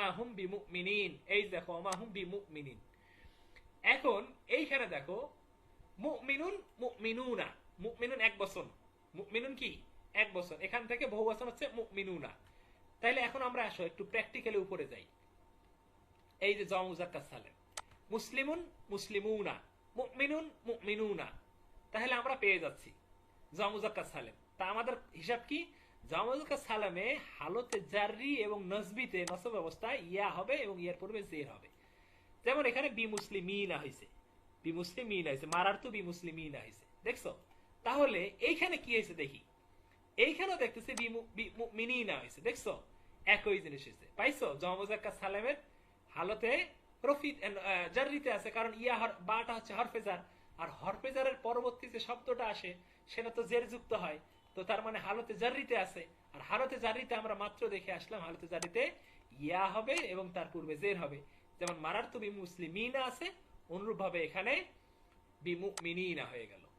ওমা হুম বিমুমিনিন। এই দেখো হুম বিমুমিনিন। এখন এইখানে দেখো, মুমিনুন মুমিনুনা। মুমিনুন এক মুমিনুন কি? এক এখান থেকে বহু হচ্ছে মুমিনুনা। তাইলে এখন আমরা আসো একটু প্র্যাকটিক্যালি উপরে যাই। এই যে জমুজাক্কা সালেম। মুসলিমুন মুসলিমুনা। মুমিনুন মুমিনুনা। তাহলে আমরা পেয়ে যাচ্ছি জমুজাক্কা সালেম। তা আমাদের হিসাব কি? জমুজাক্কা সালামে হালতে জারি এবং নসবিতে নসব অবস্থায় ইয়া হবে এবং ইয়ার পূর্বে জের হবে। যেমন এখানে বি মুসলিমিনা হয়েছে বি মুসলিমিনা হয়েছে মারার তো বি মুসলিমিনা হয়েছে দেখছ? তাহলে এইখানে কি হয়েছে দেখি? এইখানেও দেখতেছি বি মু- বি মিনিনা হয়েছে দেখছ? একই জিনিস হয়েছে পাইছো? জমজাক্কা সালামের হালতে রফি আহ, জাররিতে আছে কারণ ইয়া বাটা হচ্ছে হরফেজার আর হরফেজারের পরবর্তী যে শব্দটা আসে সেটা তো জের যুক্ত হয়। তো তার মানে হালতে জারিতে আছে। আর হালতে জারিতে আমরা মাত্র দেখে আসলাম, হালতে জারিতে ইয়া হবে এবং তার পূর্বে জের হবে। যেমন, মারার তো মুসলিমিনা আছে অনুরূপ ভাবে এখানে বিমুমিনা হয়ে গেল।